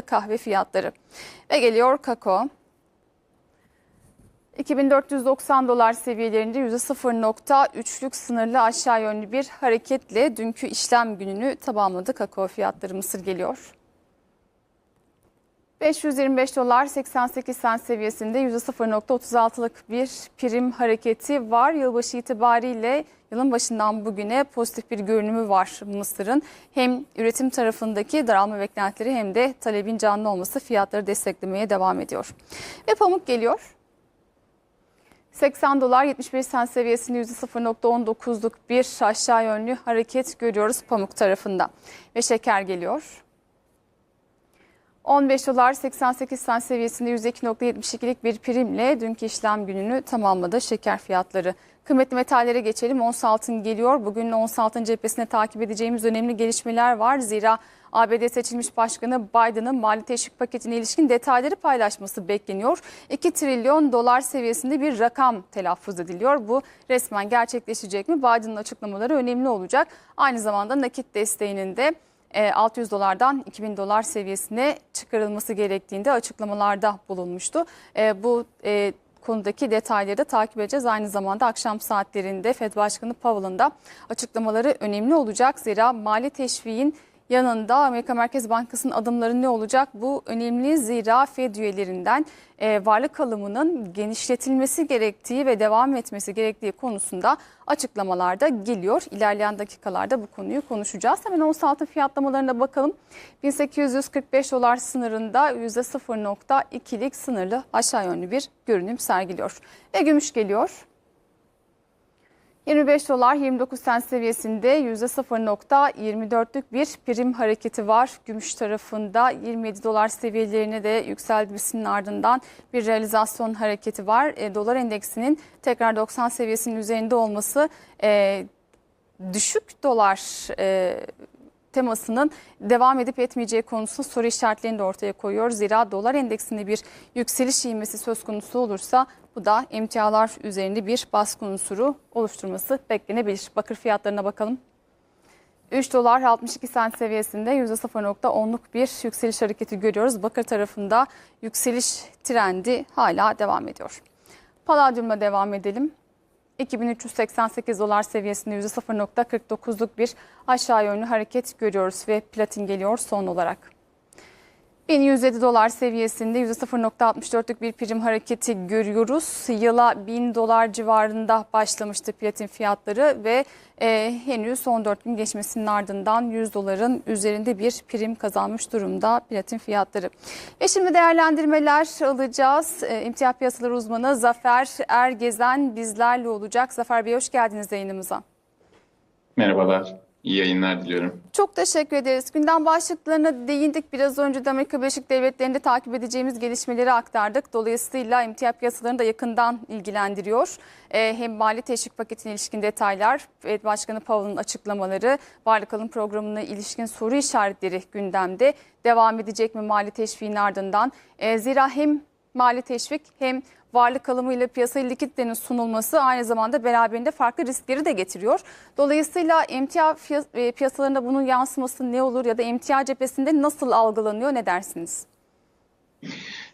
kahve fiyatları. Ve geliyor kakao. 2490 dolar seviyelerinde %0.3'lük sınırlı aşağı yönlü bir hareketle dünkü işlem gününü tamamladı. Kakao fiyatları Mısır geliyor. 525 dolar 88 sen seviyesinde %0.36'lık bir prim hareketi var. Yılbaşı itibariyle yılın başından bugüne pozitif bir görünümü var Mısır'ın. Hem üretim tarafındaki daralma beklentileri hem de talebin canlı olması fiyatları desteklemeye devam ediyor. Ve pamuk geliyor. 80 dolar 75 sen seviyesinde %0.19'luk bir aşağı yönlü hareket görüyoruz pamuk tarafında. Ve şeker geliyor. 15 dolar 88 sen seviyesinde %2.72'lik bir primle dünkü işlem gününü tamamladı şeker fiyatları. Kıymetli metallere geçelim. Ons altın geliyor. Bugün ons altın cephesine takip edeceğimiz önemli gelişmeler var. Zira ABD seçilmiş başkanı Biden'ın mali teşvik paketine ilişkin detayları paylaşması bekleniyor. 2 trilyon dolar seviyesinde bir rakam telaffuz ediliyor. Bu resmen gerçekleşecek mi? Biden'ın açıklamaları önemli olacak. Aynı zamanda nakit desteğinin de 600 dolardan 2000 dolar seviyesine çıkarılması gerektiğinde açıklamalarda bulunmuştu. Bu konudaki detayları da takip edeceğiz. Aynı zamanda akşam saatlerinde Fed Başkanı Powell'ın da açıklamaları önemli olacak. Zira mali teşviğin yanında Amerika Merkez Bankası'nın adımları ne olacak? Bu önemli zira Fed üyelerinden e, varlık alımının genişletilmesi gerektiği ve devam etmesi gerektiği konusunda açıklamalarda geliyor. İlerleyen dakikalarda bu konuyu konuşacağız. Hemen ons altın fiyatlamalarına bakalım. 1845 dolar sınırında %0.2'lik sınırlı aşağı yönlü bir görünüm sergiliyor. Ve gümüş geliyor. 25 dolar 29 sent seviyesinde %0.24'lük bir prim hareketi var. Gümüş tarafında 27 dolar seviyelerine de yükselmesinin ardından bir realizasyon hareketi var. E, dolar endeksinin tekrar 90 seviyesinin üzerinde olması e, düşük dolar e, temasının devam edip etmeyeceği konusunda soru işaretlerini de ortaya koyuyor. Zira dolar endeksinde bir yükseliş ivmesi söz konusu olursa bu da emtialar üzerinde bir baskı unsuru oluşturması beklenebilir. Bakır fiyatlarına bakalım. 3 dolar 62 sent seviyesinde %0.10'luk bir yükseliş hareketi görüyoruz. Bakır tarafında yükseliş trendi hala devam ediyor. Palladium'la devam edelim. 2388 dolar seviyesinde %0.49'luk bir aşağı yönlü hareket görüyoruz ve platin geliyor son olarak. 1107 dolar seviyesinde %0.64'lük bir prim hareketi görüyoruz. Yıla 1000 dolar civarında başlamıştı platin fiyatları ve e, henüz 14 gün geçmesinin ardından 100 doların üzerinde bir prim kazanmış durumda platin fiyatları. Ve şimdi değerlendirmeler alacağız. E, emtia piyasaları uzmanı Zafer Ergezen bizlerle olacak. Zafer Bey hoş geldiniz yayınımıza. Merhabalar. İyi yayınlar diliyorum. Çok teşekkür ederiz. Gündem başlıklarına değindik. Biraz önce de Amerika Birleşik Devletleri'nde takip edeceğimiz gelişmeleri aktardık. Dolayısıyla emtia piyasalarını da yakından ilgilendiriyor. Ee, hem mali teşvik paketine ilişkin detaylar, Başkanı Powell'ın açıklamaları, varlık alım programına ilişkin soru işaretleri gündemde. Devam edecek mi mali teşviğin ardından? Ee, zira hem mali teşvik hem varlık alımıyla piyasaya likiditenin sunulması aynı zamanda beraberinde farklı riskleri de getiriyor. Dolayısıyla emtia e, piyasalarında bunun yansıması ne olur ya da emtia cephesinde nasıl algılanıyor ne dersiniz?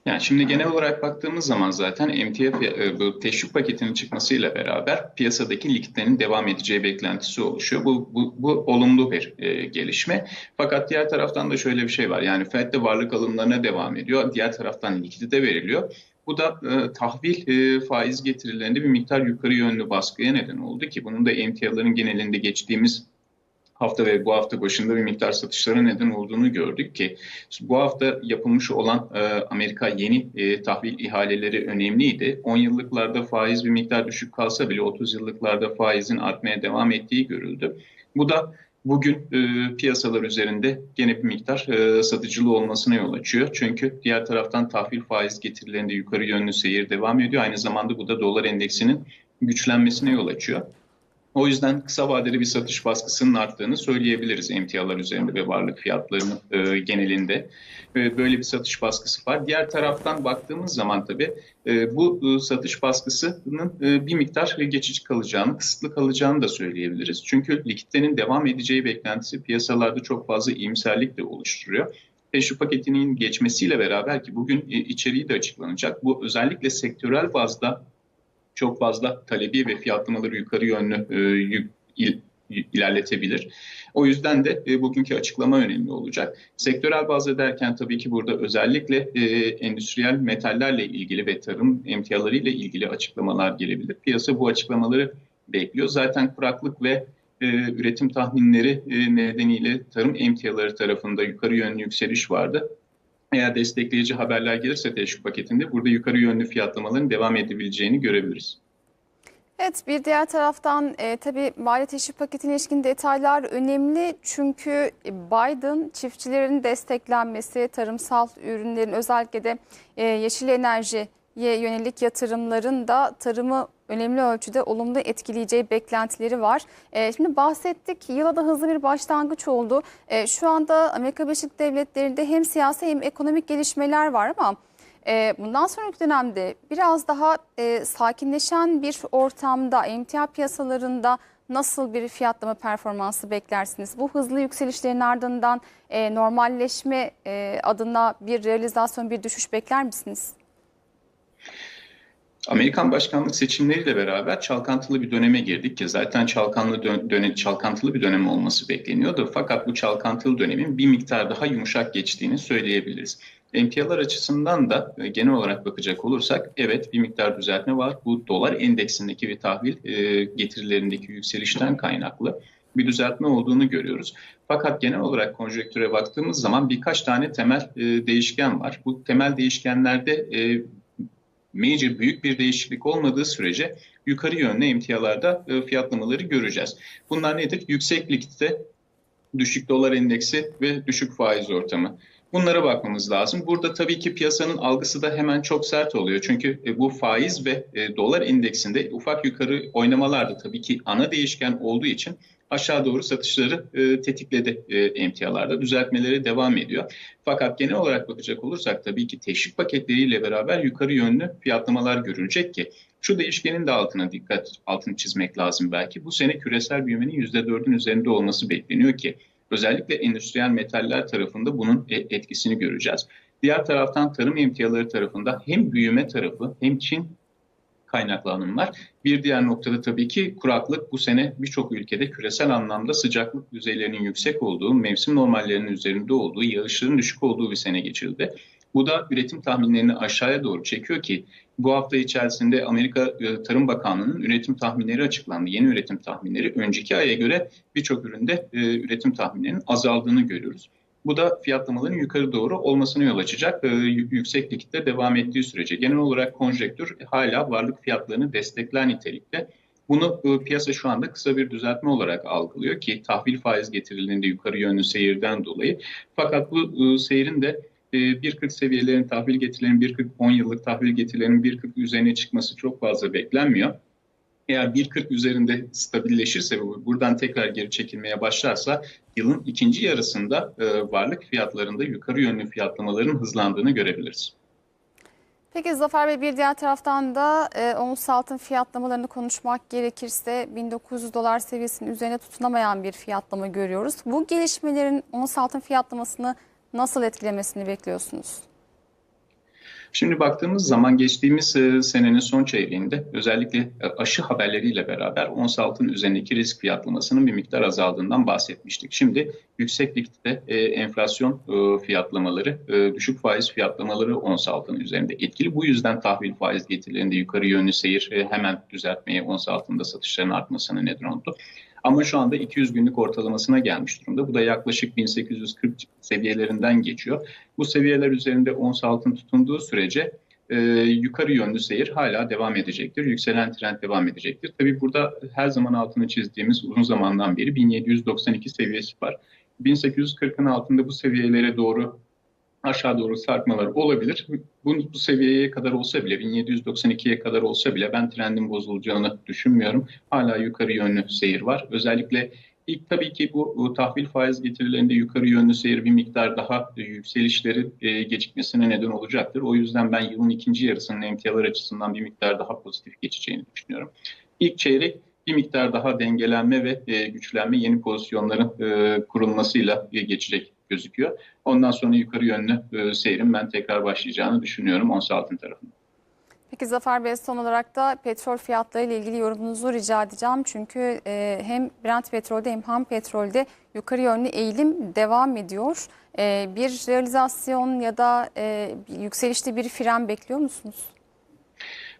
Yani şimdi genel olarak baktığımız zaman zaten emtia e, bu teşvik paketinin çıkmasıyla beraber piyasadaki likiditenin devam edeceği beklentisi oluşuyor. Bu, bu, bu olumlu bir e, gelişme. Fakat diğer taraftan da şöyle bir şey var. Yani Fed de varlık alımlarına devam ediyor. Diğer taraftan likidite veriliyor. Bu da e, tahvil e, faiz getirilerinde bir miktar yukarı yönlü baskıya neden oldu ki bunun da emtiaların genelinde geçtiğimiz hafta ve bu hafta başında bir miktar satışlara neden olduğunu gördük ki bu hafta yapılmış olan e, Amerika yeni e, tahvil ihaleleri önemliydi. 10 yıllıklarda faiz bir miktar düşük kalsa bile 30 yıllıklarda faizin artmaya devam ettiği görüldü. Bu da bugün e, piyasalar üzerinde gene bir miktar e, satıcılı olmasına yol açıyor. Çünkü diğer taraftan tahvil faiz getirilerinde yukarı yönlü seyir devam ediyor. Aynı zamanda bu da dolar endeksinin güçlenmesine yol açıyor. O yüzden kısa vadeli bir satış baskısının arttığını söyleyebiliriz emtialar üzerinde ve varlık fiyatlarının e, genelinde. E, böyle bir satış baskısı var. Diğer taraftan baktığımız zaman tabii e, bu e, satış baskısının e, bir miktar geçici kalacağını, kısıtlı kalacağını da söyleyebiliriz. Çünkü likiditenin devam edeceği beklentisi piyasalarda çok fazla iyimserlik de oluşturuyor. teşvik paketinin geçmesiyle beraber ki bugün e, içeriği de açıklanacak. Bu özellikle sektörel bazda çok fazla talebi ve fiyatlamaları yukarı yönlü e, ilerletebilir. O yüzden de e, bugünkü açıklama önemli olacak. Sektörel bazda derken tabii ki burada özellikle e, endüstriyel metallerle ilgili ve tarım emtialarıyla ilgili açıklamalar gelebilir. Piyasa bu açıklamaları bekliyor. Zaten kuraklık ve e, üretim tahminleri e, nedeniyle tarım emtiaları tarafında yukarı yönlü yükseliş vardı. Eğer destekleyici haberler gelirse teşvik paketinde burada yukarı yönlü fiyatlamaların devam edebileceğini görebiliriz. Evet bir diğer taraftan e, tabii mali teşvik paketine ilişkin detaylar önemli. Çünkü Biden çiftçilerin desteklenmesi, tarımsal ürünlerin özellikle de e, yeşil enerjiye yönelik yatırımların da tarımı önemli ölçüde olumlu etkileyeceği beklentileri var. E, şimdi bahsettik yıla da hızlı bir başlangıç oldu. E, şu anda Amerika Birleşik Devletleri'nde hem siyasi hem ekonomik gelişmeler var ama e, bundan sonraki dönemde biraz daha e, sakinleşen bir ortamda emtia piyasalarında nasıl bir fiyatlama performansı beklersiniz? Bu hızlı yükselişlerin ardından e, normalleşme adına bir realizasyon, bir düşüş bekler misiniz? Amerikan başkanlık seçimleriyle beraber çalkantılı bir döneme girdik ki zaten çalkantılı, dönem, çalkantılı bir dönem olması bekleniyordu. Fakat bu çalkantılı dönemin bir miktar daha yumuşak geçtiğini söyleyebiliriz. Emtialar açısından da e, genel olarak bakacak olursak evet bir miktar düzeltme var. Bu dolar endeksindeki ve tahvil e, getirilerindeki yükselişten kaynaklı bir düzeltme olduğunu görüyoruz. Fakat genel olarak konjektüre baktığımız zaman birkaç tane temel e, değişken var. Bu temel değişkenlerde major büyük bir değişiklik olmadığı sürece yukarı yönlü emtialarda e, fiyatlamaları göreceğiz. Bunlar nedir? Yüksek likidite, düşük dolar endeksi ve düşük faiz ortamı. Bunlara bakmamız lazım. Burada tabii ki piyasanın algısı da hemen çok sert oluyor. Çünkü e, bu faiz ve e, dolar endeksinde ufak yukarı oynamalar da tabii ki ana değişken olduğu için aşağı doğru satışları e, tetikledi e, emtialarda. Düzeltmeleri devam ediyor. Fakat genel olarak bakacak olursak tabii ki teşvik paketleriyle beraber yukarı yönlü fiyatlamalar görülecek ki şu değişkenin de altına dikkat altını çizmek lazım belki. Bu sene küresel büyümenin %4'ün üzerinde olması bekleniyor ki özellikle endüstriyel metaller tarafında bunun e, etkisini göreceğiz. Diğer taraftan tarım emtiaları tarafında hem büyüme tarafı hem Çin kaynaklanımlar. Bir diğer noktada tabii ki kuraklık bu sene birçok ülkede küresel anlamda sıcaklık düzeylerinin yüksek olduğu, mevsim normallerinin üzerinde olduğu, yağışların düşük olduğu bir sene geçirildi. Bu da üretim tahminlerini aşağıya doğru çekiyor ki bu hafta içerisinde Amerika e, Tarım Bakanlığı'nın üretim tahminleri açıklandı. Yeni üretim tahminleri önceki aya göre birçok üründe e, üretim tahminlerinin azaldığını görüyoruz. Bu da fiyatlamaların yukarı doğru olmasına yol açacak e, yüksek likitte devam ettiği sürece. Genel olarak konjektür hala varlık fiyatlarını destekler nitelikte. Bunu e, piyasa şu anda kısa bir düzeltme olarak algılıyor ki tahvil faiz getirildiğinde yukarı yönlü seyirden dolayı. Fakat bu e, seyirin de 1.40 seviyelerin tahvil getirilerinin 1.40 10 yıllık tahvil getirilerinin 1.40 üzerine çıkması çok fazla beklenmiyor. Eğer 1.40 üzerinde stabilleşirse ve buradan tekrar geri çekilmeye başlarsa yılın ikinci yarısında varlık fiyatlarında yukarı yönlü fiyatlamaların hızlandığını görebiliriz. Peki Zafer Bey bir diğer taraftan da e, ons altın fiyatlamalarını konuşmak gerekirse 1900 dolar seviyesinin üzerine tutunamayan bir fiyatlama görüyoruz. Bu gelişmelerin ons altın fiyatlamasını nasıl etkilemesini bekliyorsunuz? Şimdi baktığımız zaman geçtiğimiz e, senenin son çeyreğinde özellikle e, aşı haberleriyle beraber ons altın üzerindeki risk fiyatlamasının bir miktar azaldığından bahsetmiştik. Şimdi yüksek likidite e, enflasyon fiyatlamaları, düşük faiz fiyatlamaları ons altın üzerinde etkili. Bu yüzden tahvil faiz getirilerinde yukarı yönlü seyir hemen düzeltmeye ons altında satışların artmasına neden oldu. Ama şu anda 200 günlük ortalamasına gelmiş durumda. Bu da yaklaşık 1840 seviyelerinden geçiyor. Bu seviyeler üzerinde ons altın tutunduğu sürece e, yukarı yönlü seyir hala devam edecektir. Yükselen trend devam edecektir. Tabii burada her zaman altını çizdiğimiz uzun zamandan beri 1792 seviyesi var. 1840'ın altında bu seviyelere doğru aşağı doğru sarkmalar olabilir. Bu, bu seviyeye kadar olsa bile 1792'ye kadar olsa bile ben trendin bozulacağını düşünmüyorum. Hala yukarı yönlü seyir var. Özellikle ilk tabii ki bu, bu tahvil faiz getirilerinde yukarı yönlü seyir bir miktar daha e, yükselişleri e, gecikmesine neden olacaktır. O yüzden ben yılın ikinci yarısının emtialar açısından bir miktar daha pozitif geçeceğini düşünüyorum. İlk çeyrek bir miktar daha dengelenme ve e, güçlenme yeni pozisyonların e, kurulmasıyla e, geçecek gözüküyor. Ondan sonra yukarı yönlü e, ben tekrar başlayacağını düşünüyorum ons altın tarafında. Peki Zafer Bey son olarak da petrol fiyatları ile ilgili yorumunuzu rica edeceğim. Çünkü e, hem Brent petrolde hem ham petrolde yukarı yönlü eğilim devam ediyor. E, bir realizasyon ya da e, yükselişte bir fren bekliyor musunuz?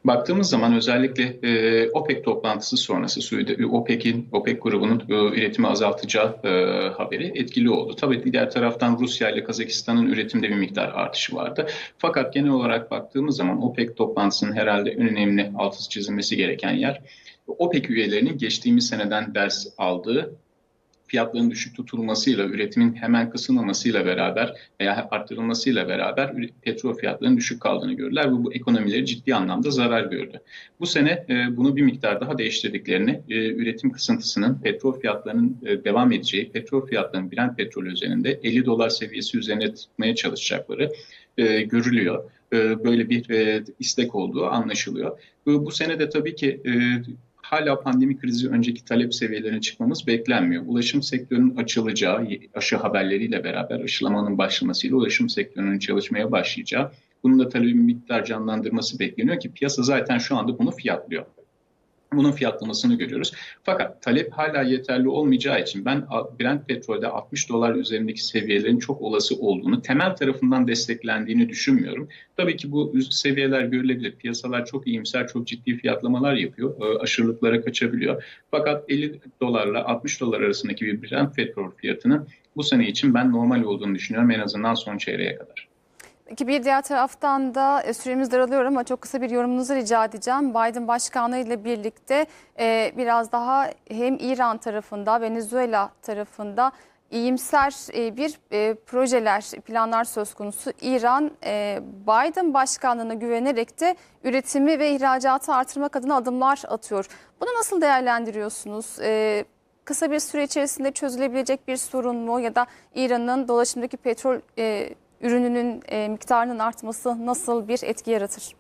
Baktığımız zaman özellikle e, OPEC toplantısı sonrası Suudi OPEC'in OPEC grubunun e, üretimi azaltacağı e, haberi etkili oldu. Tabii diğer taraftan Rusya ile Kazakistan'ın üretimde bir miktar artışı vardı. Fakat genel olarak baktığımız zaman OPEC toplantısının herhalde en önemli altı çizilmesi gereken yer OPEC üyelerinin geçtiğimiz seneden ders aldığı fiyatların düşük tutulmasıyla, üretimin hemen kısılmamasıyla beraber veya arttırılmasıyla beraber petrol fiyatlarının düşük kaldığını gördüler ve bu ekonomileri ciddi anlamda zarar gördü. Bu sene e, bunu bir miktar daha değiştirdiklerini, e, üretim kısıntısının petrol fiyatlarının e, devam edeceği, petrol fiyatlarının Brent petrol üzerinde 50 dolar seviyesi üzerine tutmaya çalışacakları görülüyor. Böyle bir istek olduğu anlaşılıyor. Bu, sene de tabii ki hala pandemi krizi önceki talep seviyelerine çıkmamız beklenmiyor. Ulaşım sektörünün açılacağı, aşı haberleriyle beraber aşılamanın başlamasıyla ulaşım sektörünün çalışmaya başlayacağı, bunun da talebin miktar canlandırması bekleniyor ki piyasa zaten şu anda bunu fiyatlıyor. Bunun fiyatlamasını görüyoruz. Fakat talep hala yeterli olmayacağı için ben Brent petrolde 60 dolar üzerindeki seviyelerin çok olası olduğunu, temel tarafından desteklendiğini düşünmüyorum. Tabii ki bu seviyeler görülebilir. Piyasalar çok iyimser, çok ciddi fiyatlamalar yapıyor. Aşırılıklara kaçabiliyor. Fakat 50 dolarla 60 dolar arasındaki bir Brent petrol fiyatının bu sene için ben normal olduğunu düşünüyorum en azından son çeyreğe kadar. Peki bir diğer taraftan da e, süremiz daralıyor ama çok kısa bir yorumunuzu rica edeceğim. Biden başkanlığı ile birlikte e, biraz daha hem İran tarafında, Venezuela tarafında iyimser e, bir projeler, planlar söz konusu. İran Biden başkanlığına güvenerek de üretimi ve ihracatı artırmak adına adımlar atıyor. Bunu nasıl değerlendiriyorsunuz? Kısa bir süre içerisinde çözülebilecek bir sorun mu ya da İran'ın dolaşımdaki petrol ürününün e, miktarının artması nasıl bir etki yaratır?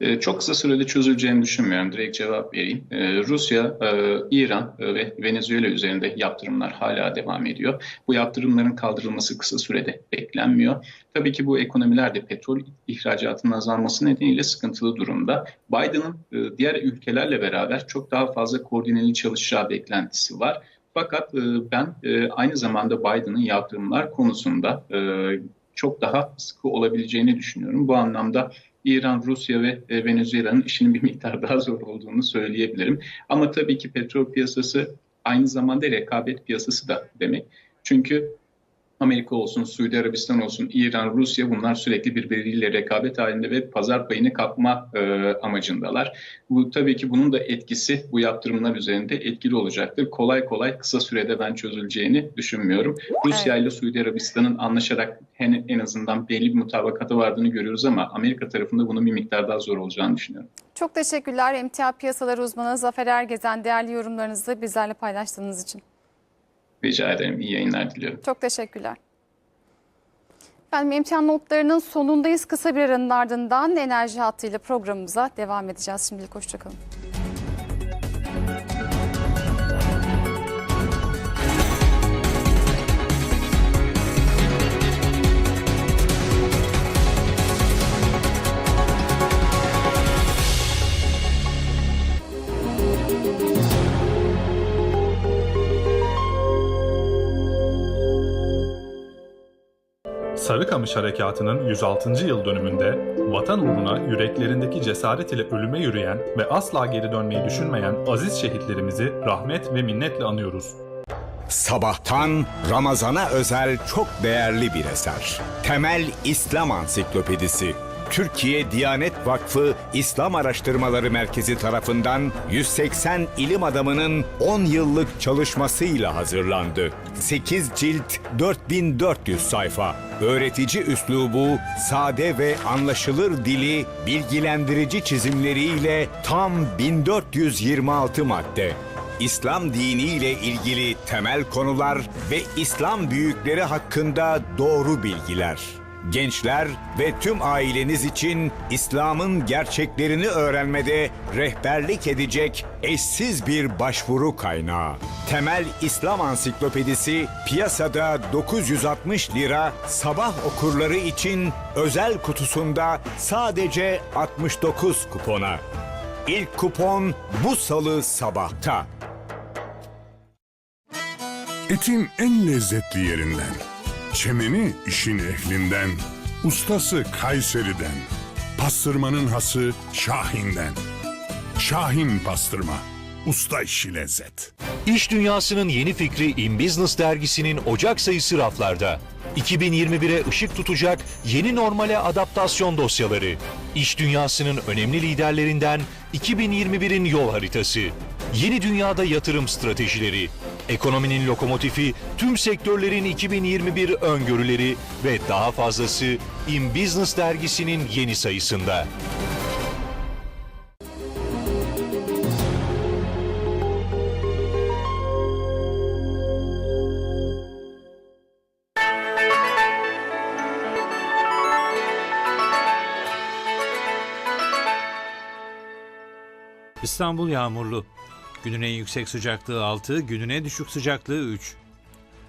Ee, çok kısa sürede çözüleceğini düşünmüyorum. Direkt cevap vereyim. Ee, Rusya, e, İran ve Venezuela üzerinde yaptırımlar hala devam ediyor. Bu yaptırımların kaldırılması kısa sürede beklenmiyor. Tabii ki bu ekonomiler de petrol ihracatının azalması nedeniyle sıkıntılı durumda. Biden'ın e, diğer ülkelerle beraber çok daha fazla koordineli çalışacağı beklentisi var. Fakat e, ben e, aynı zamanda Biden'ın yaptırımlar konusunda e, çok daha sıkı olabileceğini düşünüyorum. Bu anlamda İran, Rusya ve Venezuela'nın işinin bir miktar daha zor olduğunu söyleyebilirim. Ama tabii ki petrol piyasası aynı zamanda rekabet piyasası da demek. Çünkü Amerika olsun, Suudi Arabistan olsun, İran, Rusya bunlar sürekli birbiriyle rekabet halinde ve pazar payını kapma e, amacındalar. Bu tabii ki bunun da etkisi bu yaptırımlar üzerinde etkili olacaktır. Kolay kolay kısa sürede ben çözüleceğini düşünmüyorum. Rusya ile Suudi Arabistan'ın anlaşarak en, en azından belli bir mutabakatı vardığını görüyoruz ama Amerika tarafında bunun bir miktar daha zor olacağını düşünüyorum. Çok teşekkürler emtia piyasaları uzmanı Zafer Ergezen değerli yorumlarınızı bizlerle paylaştığınız için. Rica ederim. İyi yayınlar diliyorum. Çok teşekkürler. Efendim imtihan notlarının sonundayız. Kısa bir aranın ardından enerji hattıyla programımıza devam edeceğiz. Şimdilik hoşçakalın. Sarıkamış Harekatı'nın 106. yıl dönümünde vatan uğruna yüreklerindeki cesaret ile ölüme yürüyen ve asla geri dönmeyi düşünmeyen aziz şehitlerimizi rahmet ve minnetle anıyoruz. Sabahtan Ramazan'a özel çok değerli bir eser. Temel İslam Ansiklopedisi. Türkiye Diyanet Vakfı İslam Araştırmaları Merkezi tarafından 180 ilim adamının 10 yıllık çalışmasıyla hazırlandı. 8 cilt 4400 sayfa. Öğretici üslubu, sade ve anlaşılır dili, bilgilendirici çizimleriyle tam 1426 madde. İslam dini ile ilgili temel konular ve İslam büyükleri hakkında doğru bilgiler. Gençler ve tüm aileniz için İslam'ın gerçeklerini öğrenmede rehberlik edecek eşsiz bir başvuru kaynağı. Temel İslam Ansiklopedisi piyasada 960 lira sabah okurları için özel kutusunda sadece 69 kupona. İlk kupon bu salı sabahta. Etin en lezzetli yerinden. Çemeni işin ehlinden. Ustası Kayseri'den. Pastırmanın hası Şahin'den. Şahin Pastırma. Usta işi lezzet. İş dünyasının yeni fikri In Business dergisinin Ocak sayısı raflarda. 2021'e ışık tutacak yeni normale adaptasyon dosyaları. İş dünyasının önemli liderlerinden 2021'in yol haritası. Yeni dünyada yatırım stratejileri. Ekonominin lokomotifi, tüm sektörlerin 2021 öngörüleri ve daha fazlası In Business dergisinin yeni sayısında. İstanbul yağmurlu. Günün en yüksek sıcaklığı 6, günün en düşük sıcaklığı 3.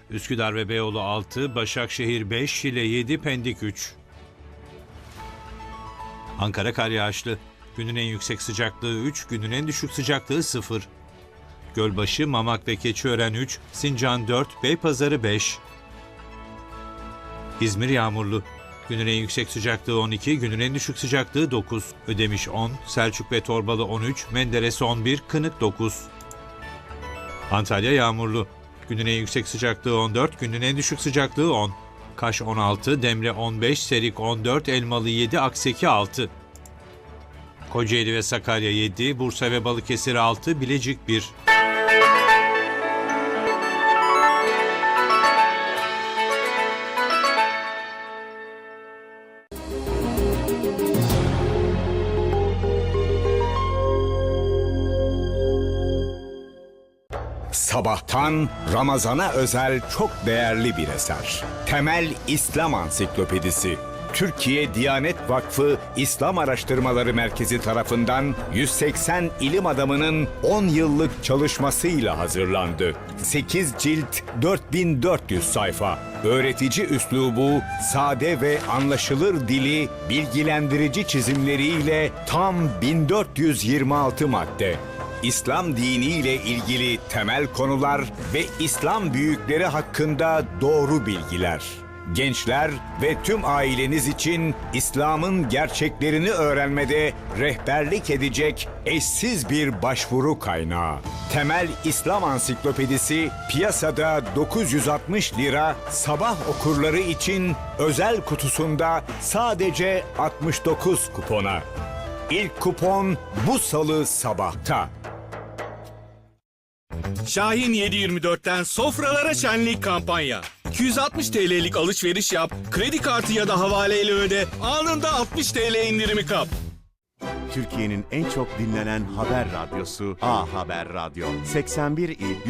Üsküdar ve Beyoğlu 6, Başakşehir 5, Şile 7, Pendik 3. Ankara kar yağışlı. Günün en yüksek sıcaklığı 3, günün en düşük sıcaklığı 0. Gölbaşı, Mamak ve Keçiören 3, Sincan 4, Beypazarı 5. İzmir yağmurlu. Günün en yüksek sıcaklığı 12, günün en düşük sıcaklığı 9. Ödemiş 10, Selçuk ve Torbalı 13, Menderes 11, Kınık 9. Antalya yağmurlu. Günün en yüksek sıcaklığı 14, günün en düşük sıcaklığı 10. Kaş 16, Demre 15, Serik 14, Elmalı 7, Akseki 6. Kocaeli ve Sakarya 7, Bursa ve Balıkesir 6, Bilecik 1. Sabahtan Ramazana özel çok değerli bir eser. Temel İslam Ansiklopedisi. Türkiye Diyanet Vakfı İslam Araştırmaları Merkezi tarafından 180 ilim adamının 10 yıllık çalışmasıyla hazırlandı. 8 cilt 4400 sayfa. Öğretici üslubu, sade ve anlaşılır dili, bilgilendirici çizimleriyle tam 1426 madde. İslam dini ile ilgili temel konular ve İslam büyükleri hakkında doğru bilgiler. Gençler ve tüm aileniz için İslam'ın gerçeklerini öğrenmede rehberlik edecek eşsiz bir başvuru kaynağı. Temel İslam Ansiklopedisi piyasada 960 lira sabah okurları için özel kutusunda sadece 69 kupona. İlk kupon bu salı sabahta. Şahin 724'ten sofralara şenlik kampanya. 260 TL'lik alışveriş yap, kredi kartı ya da havaleyle öde, anında 60 TL indirimi kap. Türkiye'nin en çok dinlenen haber radyosu A Haber Radyo. 81 il